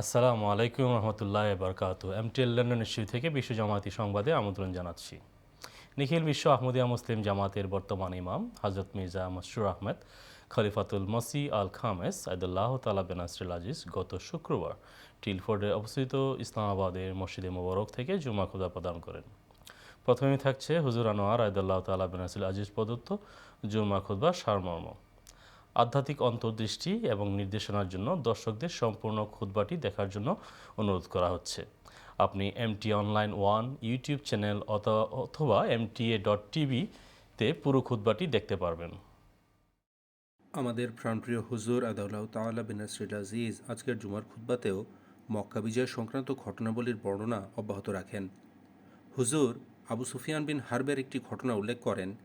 আসসালামু আলাইকুম রহমতুল্লাহ বরকাত এমটিএল লন্ডন ইস্যু থেকে বিশ্ব জামাতি সংবাদে আমন্ত্রণ জানাচ্ছি। নিখিল বিশ্ব আহমদিয়া মুসলিম জামাতের বর্তমান ইমাম হজরত মির্জা মসরুর আহমেদ, খলিফাতুল মসি আল খামেস আয়দুল্লাহ তালা বেনাসরুল আজিজ গত শুক্রবার টিলফোর্ডে অবস্থিত ইসলামাবাদের মসজিদে মোবারক থেকে জুমা খুদা প্রদান করেন। প্রথমে থাকছে হুজুর আনোয়ার আয়দুল্লাহ তালা বেনাসুল আজিজ প্রদত্ত জুমা খুদবা সারমর্ম। আধ্যাত্মিক অন্তর্দৃষ্টি এবং নির্দেশনার জন্য দর্শকদের সম্পূর্ণ খুদবাটি দেখার জন্য অনুরোধ করা হচ্ছে। আপনি MT online one YouTube channel অথ- অথবা এমটিএ ডট টিভিতে পুরো খুদবাটি দেখতে পারবেন। আমাদের প্রাণপ্রিয় হুজুর আদাউল্লাহ তাআলা বিন নাসরিল আজিজ আজকের জুমার খুতবাতেও মক্কা বিজয় সংক্রান্ত ঘটনাবলীর বর্ণনা অব্যাহত রাখেন। হুজুর আবু সুফিয়ান বিন হার্বের একটি ঘটনা উল্লেখ করেন।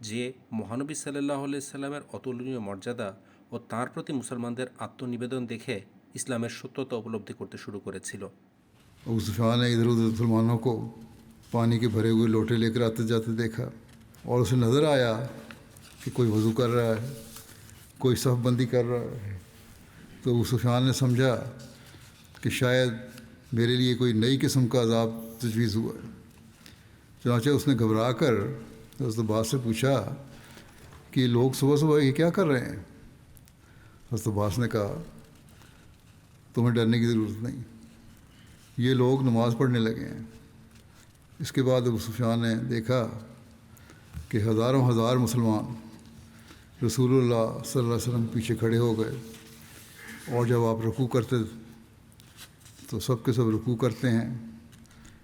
যে মহানবী সাল্লাহ সাল্লামের অতুলনীয় মর্যাদা ও তাঁর প্রতি মুসলমানদের আত্মনিবেদন দেখে ইসলামের সত্যতা উপলব্ধি করতে শুরু করেছিল। سفیان نے ادھر ادھر مسلمانوں کو پانی کے بھرے ہوئے لوٹے لے کر آتے جاتے دیکھا اور اسے نظر آیا کہ کوئی وضو کر رہا ہے، کوئی صف بندی کر رہا ہے۔ تو سفیان نے سمجھا کہ شاید میرے لیے کوئی نئی قسم کا عذاب تجویز ہوا۔ ہے چنانچہ اس نے گھبرا کر حضرت عباس سے پوچھا کہ لوگ صبح صبح یہ کیا کر رہے ہیں؟ حضرت عباس نے کہا، تمہیں ڈرنے کی ضرورت نہیں، یہ لوگ نماز پڑھنے لگے ہیں۔ اس کے بعد ابو سفیان نے دیکھا کہ ہزاروں ہزار مسلمان رسول اللہ صلی اللہ علیہ وسلم پیچھے کھڑے ہو گئے۔ اور جب آپ رکوع کرتے، تو سب کے سب رکوع کرتے ہیں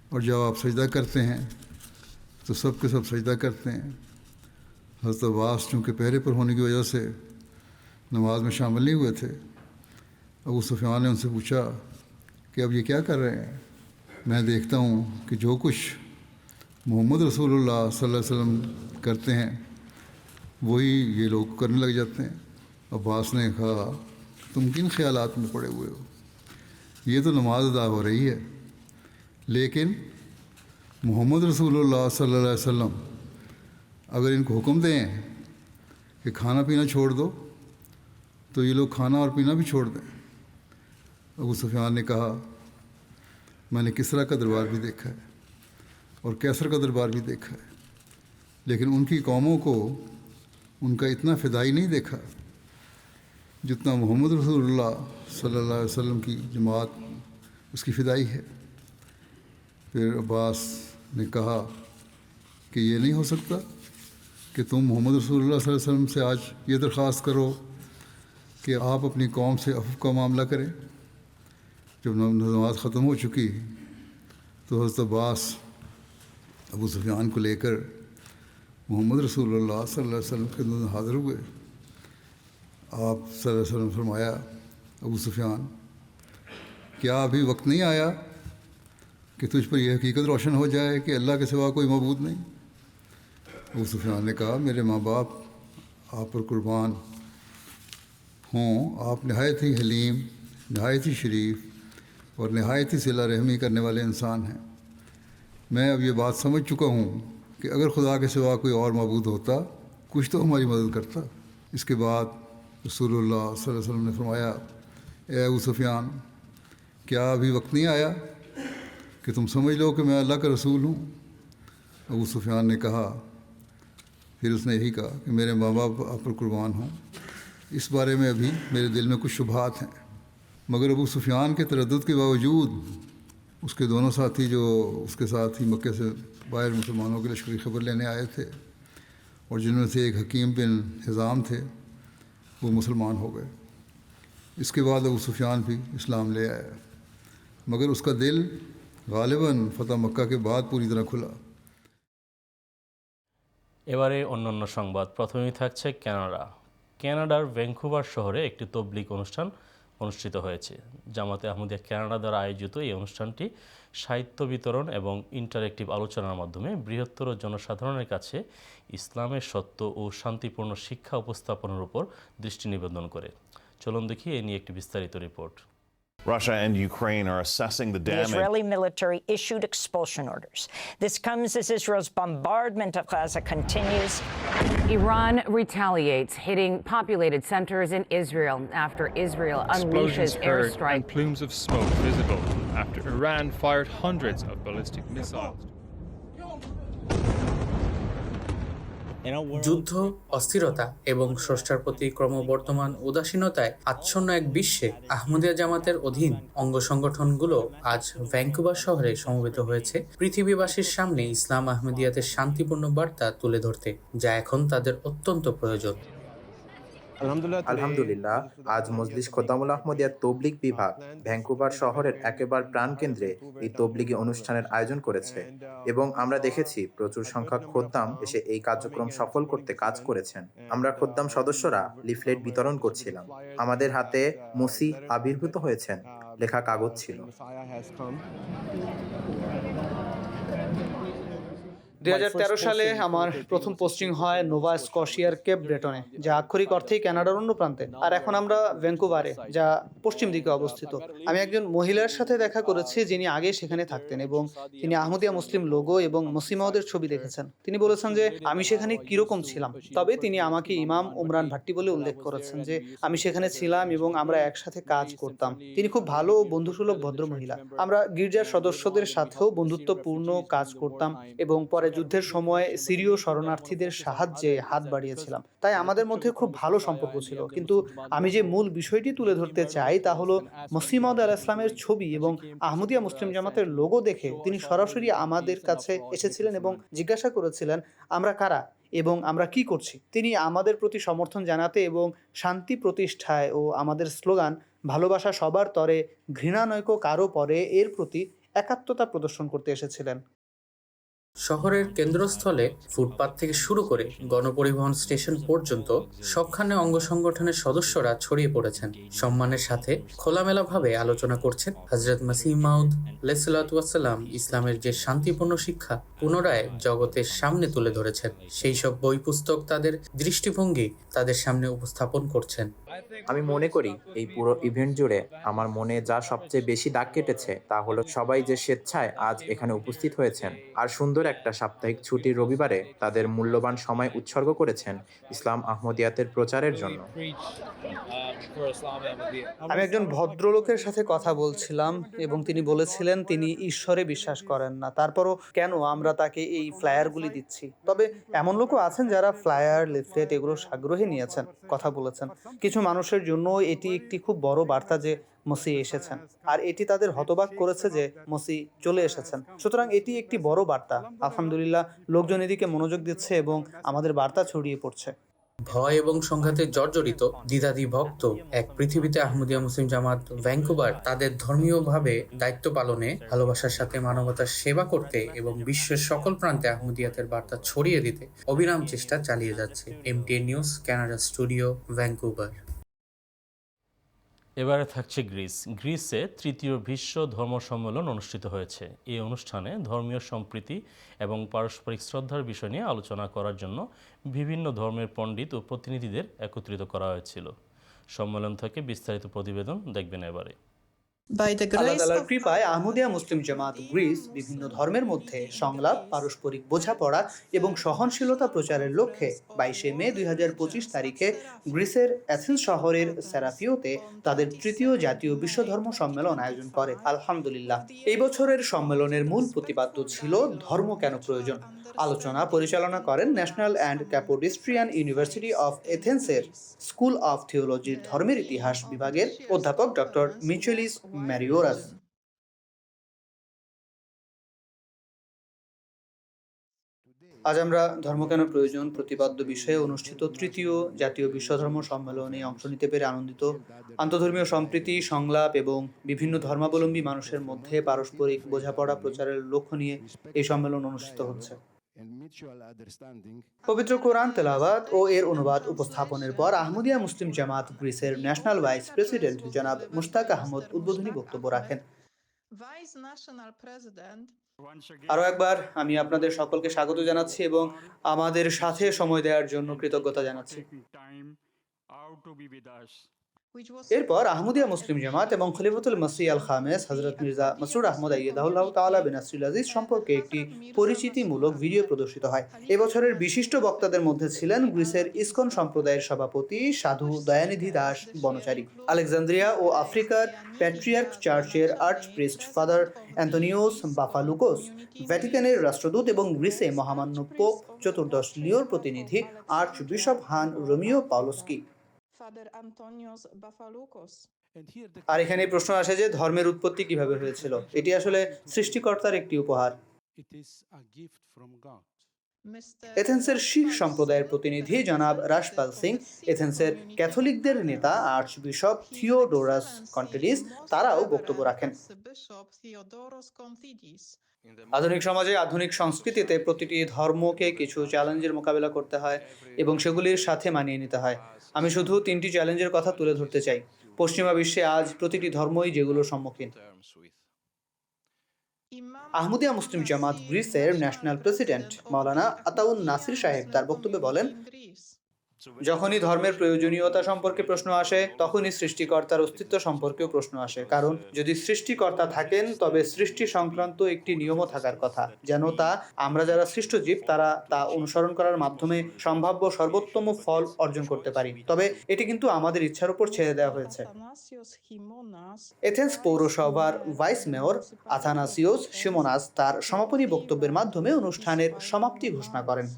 اور جب آپ سجدہ کرتے ہیں تو سب کے سب سجدہ کرتے ہیں۔ حضرت عباس چونکہ پہرے پر ہونے کی وجہ سے نماز میں شامل نہیں ہوئے تھے، ابو سفیان نے ان سے پوچھا کہ اب یہ کیا کر رہے ہیں؟ میں دیکھتا ہوں کہ جو کچھ محمد رسول اللہ صلی اللہ علیہ وسلم کرتے ہیں، وہی یہ لوگ کرنے لگ جاتے ہیں۔ عباس نے کہا، تم کن خیالات میں پڑے ہوئے ہو؟ یہ تو نماز ادا ہو رہی ہے، لیکن محمد رسول اللہ صلی اللہ علیہ وسلم، اگر ان کو حکم دیں کہ کھانا پینا چھوڑ دو، تو یہ لوگ کھانا اور پینا بھی چھوڑ دیں۔ ابو سفیان نے کہا، میں نے کسرا کا دربار بھی دیکھا ہے اور کیسر کا دربار بھی دیکھا ہے، لیکن ان کی قوموں کو ان کا اتنا فدائی نہیں دیکھا جتنا محمد رسول اللہ صلی اللہ علیہ وسلم کی جماعت، اس کی فدائی ہے۔ پھر عباس نے کہا کہ یہ نہیں ہو سکتا کہ تم محمد رسول اللہ صلی اللہ علیہ وسلم سے آج یہ درخواست کرو کہ آپ اپنی قوم سے افف کا معاملہ کریں۔ جب نماز ختم ہو چکی تو حضرت عباس ابو سفیان کو لے کر محمد رسول اللہ صلی اللہ علیہ وسلم کے اندر حاضر ہوئے۔ آپ صلی اللہ علیہ وسلم فرمایا، ابو سفیان، کیا ابھی وقت نہیں آیا کہ تجھ پر یہ حقیقت روشن ہو جائے کہ اللہ کے سوا کوئی معبود نہیں۔ ابو سفیان نے کہا، میرے ماں باپ، آپ پر قربان ہوں۔ آپ نہایت ہی حلیم، نہایت ہی شریف اور نہایت ہی صلہ رحمی کرنے والے انسان ہیں۔ میں اب یہ بات سمجھ چکا ہوں کہ اگر خدا کے سوا کوئی اور معبود ہوتا، کچھ تو ہماری مدد کرتا۔ اس کے بعد رسول اللہ صلی اللہ علیہ وسلم نے فرمایا، اے ابو سفیان، کیا ابھی وقت نہیں آیا؟ کہ تم سمجھ لو کہ میں اللہ کا رسول ہوں۔ ابو سفیان نے کہا، پھر اس نے یہی کہا کہ میرے ماں باپ آپ پر قربان ہوں۔ اس بارے میں ابھی میرے دل میں کچھ شبہات ہیں، مگر ابو سفیان کے تردد کے باوجود اس کے دونوں ساتھی جو اس کے ساتھ ہی مکے سے باہر مسلمانوں کے لشکری خبر لینے آئے تھے اور جن میں سے ایک حکیم بن حضام تھے، وہ مسلمان ہو گئے۔ اس کے بعد ابو سفیان بھی اسلام لے آیا مگر اس کا دل গালিবান ফতা মক্কাকে বাদ পুরি তরা খোলা। এবারে অন্যান্য সংবাদ। প্রথমেই থাকছে ক্যানাডা। ক্যানাডার ভ্যাঙ্কুভার শহরে একটি তবলিক অনুষ্ঠান অনুষ্ঠিত হয়েছে। জামাতে আহমদিয়া ক্যানাডা দ্বারা আয়োজিত এই অনুষ্ঠানটি সাহিত্য বিতরণ এবং ইন্টারেক্টিভ আলোচনার মাধ্যমে বৃহত্তর জনসাধারণের কাছে ইসলামের সত্য ও শান্তিপূর্ণ শিক্ষা উপস্থাপনের উপর দৃষ্টি নিবেদন করে। চলুন দেখি এ নিয়ে একটি বিস্তারিত report. Russia and Ukraine are assessing the damage. The. Israeli military issued expulsion orders. This comes as Israel's bombardment of Gaza continues. Iran retaliates, hitting populated centers in Israel after Israel unleashes airstrikes. and plumes of smoke visible after Iran fired hundreds of ballistic missiles. যুদ্ধ, অস্থিরতা এবং স্রষ্টার প্রতি ক্রমবর্ধমান উদাসীনতায় আচ্ছন্ন এক বিশ্বে আহমদিয়া জামাতের অধীন অঙ্গ সংগঠনগুলো আজ ভ্যাঙ্কুভার শহরে সমবেত হয়েছে পৃথিবীবাসীর সামনে ইসলাম আহমদিয়াতের শান্তিপূর্ণ বার্তা তুলে ধরতে, যা এখন তাদের অত্যন্ত প্রয়োজন। আলহামদুলিল্লাহ আজ মজলিস খোদ্দামুল আহমদিয়া তবলিগ বিভাগ ভ্যাঙ্কুভার শহরের একেবারে প্রাণকেন্দ্রে এই তবলিগি অনুষ্ঠানের আয়োজন করেছে। এবং আমরা দেখেছি প্রচুর সংখ্যক খোদ্দাম এসে এই কার্যক্রম সফল করতে কাজ করেছেন। আমরা খোদ্দাম সদস্যরা লিফলেট বিতরণ করছিলাম। আমাদের হাতে মুসি আবির্ভূত হয়েছেন। লেখা কাগজ ছিল দুই হাজার তেরো সালে আমার প্রথম পোস্টিং হয় নোভা স্কশিয়ার কেপ ব্রেটনে যা আক্ষরিক অর্থেই কানাডার অন্য প্রান্তে। আর এখন আমরা ভ্যাঙ্কুভারে যা পশ্চিম দিকে অবস্থিত। আমি একজন মহিলার সাথে দেখা করেছি যিনি আগে সেখানে থাকতেন এবং তিনি আহমদিয়া মুসলিম লোগো এবং মুসিমাউদের ছবি দেখেছেন। তিনি বলেছেন যে আমি সেখানে কীরকম ছিলাম? তবে তিনি আমাকে ইমাম উমরান ভাট্টি বলে উল্লেখ করেছেন যে আমি সেখানে ছিলাম এবং আমরা একসাথে কাজ করতাম। তিনি খুব ভালো ও বন্ধুসুলভ ভদ্র মহিলা আমরা গির্জার সদস্যদের সাথেও বন্ধুত্বপূর্ণ কাজ করতাম এবং পরে যুদ্ধের সময় সিরীয় শরণার্থীদের সাহায্যে হাত বাড়িয়েছিলাম। তাই আমাদের মধ্যে খুব ভালো সম্পর্ক ছিল। কিন্তু আমি যে মূল বিষয়টি তুলে ধরতে চাই তা হলো মসিমদ আল ইসলামের ছবি এবং আহমদিয়া মুসলিম জামাতের লোগো দেখে তিনি সরাসরি আমাদের কাছে এসেছিলেন এবং জিজ্ঞাসা করেছিলেন, আমরা কারা এবং আমরা কি করছি? তিনি আমাদের প্রতি সমর্থন জানাতে এবং শান্তি প্রতিষ্ঠায় ও আমাদের স্লোগান, ভালোবাসা সবার তরে, ঘৃণা নৈক কারও পরে এর প্রতি একাত্মতা প্রদর্শন করতে এসেছিলেন। শহরের কেন্দ্রস্থলে ফুটপাত থেকে শুরু করে গণপরিবহন স্টেশন পর্যন্ত সবখানে অঙ্গ সংগঠনের সদস্যরা ছড়িয়ে পড়েছেন। সম্মানের সাথে খোলামেলাভাবে আলোচনা করছেন হজরত মাসিহ মাউদ আলাইসাল্লাম ইসলামের যে শান্তিপূর্ণ শিক্ষা পুনরায় জগতের সামনে তুলে ধরেছেন। সেই সব বই পুস্তক তাদের দৃষ্টিভঙ্গি তাদের সামনে উপস্থাপন করছেন। আমি মনে করি এই পুরো ইভেন্ট জুড়ে আমার মনে যা সবচেয়ে বেশি দাগ কেটেছে তা হলো সবাই যে স্বেচ্ছায় আজ এখানে উপস্থিত হয়েছেন আর সুন্দর একটা সাপ্তাহিক ছুটির রবিবারে তাদের মূল্যবান সময় উৎসর্গ করেছেন ইসলাম আহমদিয়াতের প্রচারের জন্য। আমি একজন ভদ্রলোকের সাথে কথা বলছিলাম এবং তিনি বলেছিলেন তিনি ঈশ্বরে বিশ্বাস করেন না। তারপরও কেন আমরা তাকে এই ফ্লায়ারগুলি দিচ্ছি? তবে এমন লোকও আছেন যারা ফ্লায়ার, লিফলেট এগুলো সাগ্রহে নিয়েছেন, কথা বলেছেন। কিছু মানুষের জন্য এটি একটি খুব বড় বার্তা যে মসি এসেছেন। আর এটি তাদের হতবাক করেছে যে মসি চলে এসেছেন। সুতরাং এটি একটি বড় বার্তা। আলহামদুলিল্লাহ, লোকজন এদিকে মনোযোগ দিচ্ছে এবং আমাদের বার্তা ছড়িয়ে পড়ছে। ভয় এবং সংঘাতে জর্জরিত, দ্বিধাদি ভক্ত এক পৃথিবীতে আহমদিয়া মুসলিম জামাত ভ্যাঙ্কুভার তাদের ধর্মীয়ভাবে দায়িত্ব পালনে, ভালোবাসার সাথে মানবতার সেবা করতে এবং বিশ্বের সকল প্রান্তে আহমদিয়াতের বার্তা ছড়িয়ে দিতে অবিরাম চেষ্টা চালিয়ে যাচ্ছে। MTN news Canada studio Vancouver এবারে থাকছে গ্রিস। গ্রিসে তৃতীয় বিশ্ব ধর্ম সম্মেলন অনুষ্ঠিত হয়েছে। এই অনুষ্ঠানে ধর্মীয় সম্প্রীতি এবং পারস্পরিক শ্রদ্ধার বিষয় নিয়ে আলোচনা করার জন্য বিভিন্ন ধর্মের পণ্ডিত ও প্রতিনিধিদের একত্রিত করা হয়েছিল। সম্মেলন থেকে বিস্তারিত প্রতিবেদন দেখবেন এবারে। আল্লাহ কৃপায় আহমদিয়া মুসলিম জামাত গ্রিস বিভিন্ন ধর্মের মধ্যে সংলাপ পারস্পরিক বোঝাপড়া এবং সহনশীলতা প্রচারের লক্ষ্যে বাইশে মে দুই তারিখে গ্রিসের অ্যাথেন্স শহরের সেরাফিওতে তাদের তৃতীয় জাতীয় বিশ্বধর্ম সম্মেলন আয়োজন করে। আলহামদুলিল্লাহ। এই বছরের সম্মেলনের মূল প্রতিপাদ্য ছিল ধর্ম কেন প্রয়োজন? আলোচনা পরিচালনা করেন National and Kapodistrian University of এথেন্সের school of থিওলজির ধর্মের ইতিহাস বিভাগের অধ্যাপক ডক্টর মিচেলিস ম্যারিওরাস আজ আমরা ধর্ম কেন প্রয়োজন, প্রতিপাদ্য বিষয়ে অনুষ্ঠিত তৃতীয় জাতীয় বিশ্বধর্ম সম্মেলনে অংশ নিতে পেরে আনন্দিত। আন্তধর্মীয় সম্প্রীতি, সংলাপ এবং বিভিন্ন ধর্মাবলম্বী মানুষের মধ্যে পারস্পরিক বোঝাপড়া প্রচারের লক্ষ্য নিয়ে এই সম্মেলন অনুষ্ঠিত হচ্ছে। পবিত্র কোরআন তেলাওয়াত ও এর অনুবাদ উপস্থাপনের পর আহমদিয়া মুসলিম জামাত গ্রিসের ন্যাশনাল ভাইস প্রেসিডেন্ট জনাব মুশতাক আহমদ উদ্বোধনী বক্তব্য রাখেন। আরও একবার আমি আপনাদের সকলকে স্বাগত জানাচ্ছি এবং আমাদের সাথে সময় দেওয়ার জন্য কৃতজ্ঞতা জানাচ্ছি। এরপর আহমদিয়া মুসলিম জামাত এবং খলিফাতুল মাসি আল খামেস হজরত মির্জা মসরুর আহমদ আইয়দাহুল্লাহ তাআলা বিন নাসরুল আজিজ সম্পর্কে একটি পরিচিতিমূলক ভিডিও প্রদর্শিত হয় এবছরের বিশিষ্ট বক্তাদের মধ্যে ছিলেন গ্রিসের ইসকন সম্প্রদায়ের সভাপতি সাধু দয়ানিধি দাস বনচারী, আলেকজান্দ্রিয়া ও আফ্রিকার প্যাট্রিয়ার্ক চার্চের আর্চ প্রিস্ট ফাদার অ্যান্থনিওস বাফালুকোস, ভ্যাটিকানের রাষ্ট্রদূত এবং গ্রিসে মহামান্য পোপ চতুর্দশ লিওর প্রতিনিধি archbishop Jan Romeo Pawlowski. আর এখানে প্রশ্ন আসে যে ধর্মের উৎপত্তি কীভাবে হয়েছিল? এটি আসলে সৃষ্টিকর্তার একটি উপহার। এথেন্সের শিখ সম্প্রদায়ের প্রতিনিধি জনাব রাশপাল সিং এথেন্সের ক্যাথলিকদের নেতা আর্চ বিশপ থিওডোরাস কন্টেডিস তারাও বক্তব্য রাখেন. আধুনিক সমাজে আধুনিক সংস্কৃতিতে প্রতিটি ধর্মকে কিছু চ্যালেঞ্জের মোকাবিলা করতে হয় এবং সেগুলির সাথে মানিয়ে নিতে হয়। আমি শুধু তিনটি চ্যালেঞ্জের কথা তুলে ধরতে চাই। পশ্চিমা বিশ্বে আজ প্রতিটি ধর্মই যেগুলোর সম্মুখীন। আহমদিয়া মুসলিম জামাত গ্রিসের ন্যাশনাল প্রেসিডেন্ট মাওলানা আতাউন নাসির সাহেব তার বক্তব্যে বলেন. যখনই ধর্মের প্রয়োজনীয়তা সম্পর্কে প্রশ্ন আসে তখনই সৃষ্টিকর্তার অস্তিত্ব সম্পর্কেও প্রশ্ন আসে। কারণ যদি সৃষ্টিকর্তা থাকেন তবে সৃষ্টি সংক্রান্ত একটি নিয়মও থাকার কথা। যেন তা আমরা যারা সৃষ্ট জীব তারা তা অনুসরণ করার মাধ্যমে সম্ভাব্য সর্বোত্তম ফল অর্জন করতে পারি। তবে এটি কিন্তু আমাদের ইচ্ছার উপর ছেড়ে দেওয়া হয়েছে। এথেন্স পৌরসভার ভাইস মেয়র আথানাসিওস সিমোনাস তার সমাপনী বক্তব্যের মাধ্যমে অনুষ্ঠানের সমাপ্তি ঘোষণা করেন।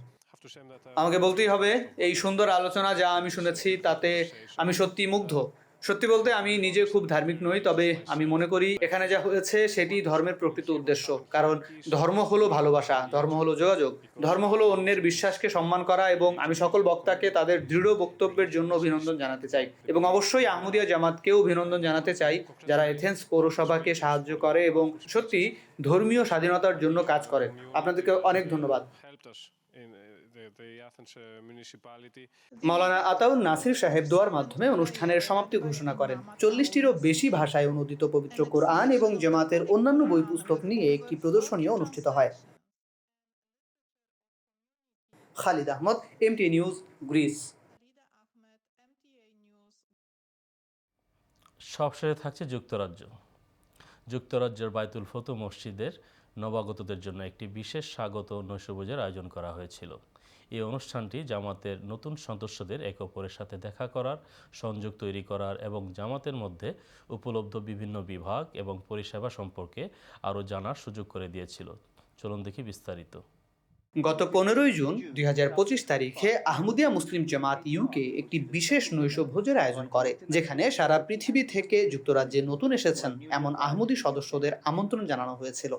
আমাকে বলতেই হবে এই সুন্দর আলোচনা যা আমি শুনেছি তাতে আমি সত্যি মুগ্ধ। সত্যি বলতে আমি নিজে খুব ধার্মিক নই তবে আমি মনে করি এখানে যা হয়েছে সেটি ধর্মের প্রকৃত উদ্দেশ্য। কারণ ধর্ম হলো ভালোবাসা ধর্ম হলো যোগাযোগ ধর্ম হলো অন্যের বিশ্বাসকে সম্মান করা এবং আমি সকল বক্তাকে তাদের দৃঢ় বক্তব্যের জন্য অভিনন্দন জানাতে চাই। এবং অবশ্যই আহমদিয়া জামাতকেও অভিনন্দন জানাতে চাই যারা এথেন্স পৌরসভাকে সাহায্য করে এবং সত্যি ধর্মীয় স্বাধীনতার জন্য কাজ করে। আপনাদেরকে অনেক ধন্যবাদ। মাওলানা আতাউন নাসির সাহেব দোয়ার মাধ্যমে অনুষ্ঠানের সমাপ্তি ঘোষণা করেন। চল্লিশটিরও বেশি ভাষায় অনুদিত পবিত্র কোরআন এবং জামাতের অন্যান্য বই পুস্তক নিয়ে একটি প্রদর্শনীও অনুষ্ঠিত হয়। Khalid Ahmad MT news Greece. সবশেষে থাকছে যুক্তরাজ্য। যুক্তরাজ্যের বায়তুল ফতু মসজিদের নবাগতদের জন্য একটি বিশেষ স্বাগত নৈশভোজের আয়োজন করা হয়েছিল। এই অনুষ্ঠানটি জামাতের নতুন সদস্যদের একে অপরের সাথে দেখা করার, সংযোগ তৈরি করার এবং জামাতের মধ্যে উপলব্ধ বিভিন্ন বিভাগ এবং পরিষেবা সম্পর্কে আরও জানার সুযোগ করে দিয়েছিল। চলুন দেখি বিস্তারিত। গত পনেরোই জুন দুই হাজার পঁচিশ তারিখে আহমদিয়া মুসলিম জামাত ইউকে একটি বিশেষ নৈশ ভোজের আয়োজন করে, যেখানে সারা পৃথিবী থেকে যুক্তরাজ্যে নতুন এসেছেন এমন আহমদি সদস্যদের আমন্ত্রণ জানানো হয়েছিল।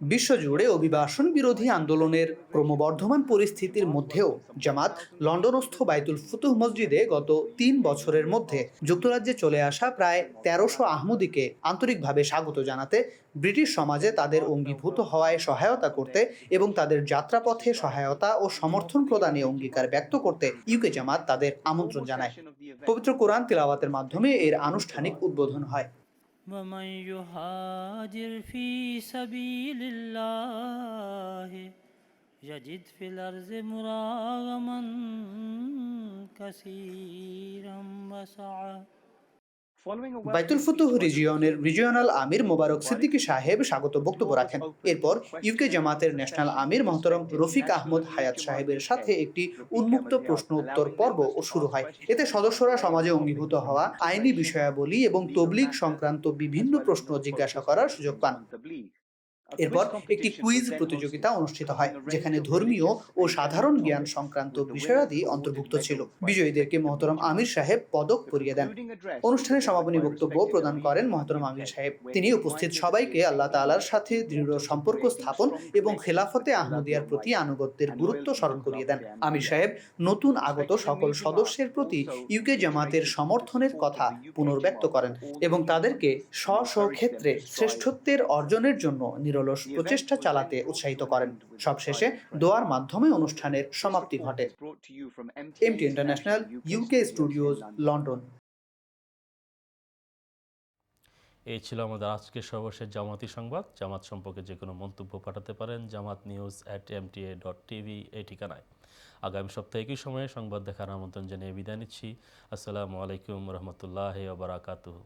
বিশ্বজুড়ে অভিবাসন বিরোধী আন্দোলনের ক্রমবর্ধমান পরিস্থিতির মধ্যেও জামাত লন্ডনস্থ বাইতুল ফুতুহ মসজিদে গত তিন বছরের মধ্যে যুক্তরাজ্যে চলে আসা প্রায় তেরোশো আহমদিকে আন্তরিকভাবে স্বাগত জানাতে ব্রিটিশ সমাজে তাদের অঙ্গীভূত হওয়ায় সহায়তা করতে এবং তাদের যাত্রাপথে সহায়তা ও সমর্থন প্রদানে অঙ্গীকার ব্যক্ত করতে ইউকে জামাত তাদের আমন্ত্রণ জানায়। পবিত্র কোরআন তিলাওয়াতের মাধ্যমে এর আনুষ্ঠানিক উদ্বোধন হয়। ومن يهاجر في سبيل الله يجد في الأرض مراغما كثيرا وسعا. বাইতুল ফুতুহ রিজিয়নের রিজিয়নাল আমির মোবারক সিদ্দিকি সাহেব স্বাগত বক্তব্য রাখেন। এরপর ইউকে জামাতের ন্যাশনাল আমির মহতরম রফিক আহমদ হায়াত সাহেবের সাথে একটি উন্মুক্ত প্রশ্ন উত্তর পর্ব ও শুরু হয়। এতে সদস্যরা সমাজে অঙ্গীভূত হওয়া আইনি বিষয়াবলী এবং তবলিক সংক্রান্ত বিভিন্ন প্রশ্ন জিজ্ঞাসা করার সুযোগ পান। এরপর একটি কুইজ প্রতিযোগিতা অনুষ্ঠিত হয় যেখানে ধর্মীয় ও সাধারণ জ্ঞান সংক্রান্ত বিষয়াদি অন্তর্ভুক্ত ছিল। বিজয়ীদেরকে মহতরম আমির সাহেব পদক পরিয়ে দেন। অনুষ্ঠানে সমাপনী বক্তব্য প্রদান করেন মহতরম আমির সাহেব। তিনি উপস্থিত সবাইকে আল্লাহ তাআলার সাথে দৃঢ় সম্পর্ক স্থাপন এবং খেলাফতে আহমদিয়ার প্রতি আনুগত্যের গুরুত্ব স্মরণ করিয়ে দেন। আমির সাহেব নতুন আগত সকল সদস্যের প্রতি ইউকে জামাতের সমর্থনের কথা পুনর্ব্যক্ত করেন এবং তাদেরকে স্ব স্ব ক্ষেত্রে শ্রেষ্ঠত্বের অর্জনের জন্য নিরলস প্রচেষ্টা চালাতে উৎসাহিত করেন। সবশেষে দোয়ার মাধ্যমে অনুষ্ঠানের সমাপ্তি ঘটে। MT international UK studios London এই ছিল আমাদের আজকের সর্বশেষ জামাতি সংবাদ। জামাত সম্পর্কে যে কোনো মন্তব্য পাঠাতে পারেন জামাত news at MTA dot TV এই ঠিকানায়। আগামী সপ্তাহে একই সময়ে সংবাদ দেখার আমন্ত্রণ জানিয়ে বিদায় নিচ্ছি। আসসালামু আলাইকুম রহমতুল্লাহ বারাকাতুহু।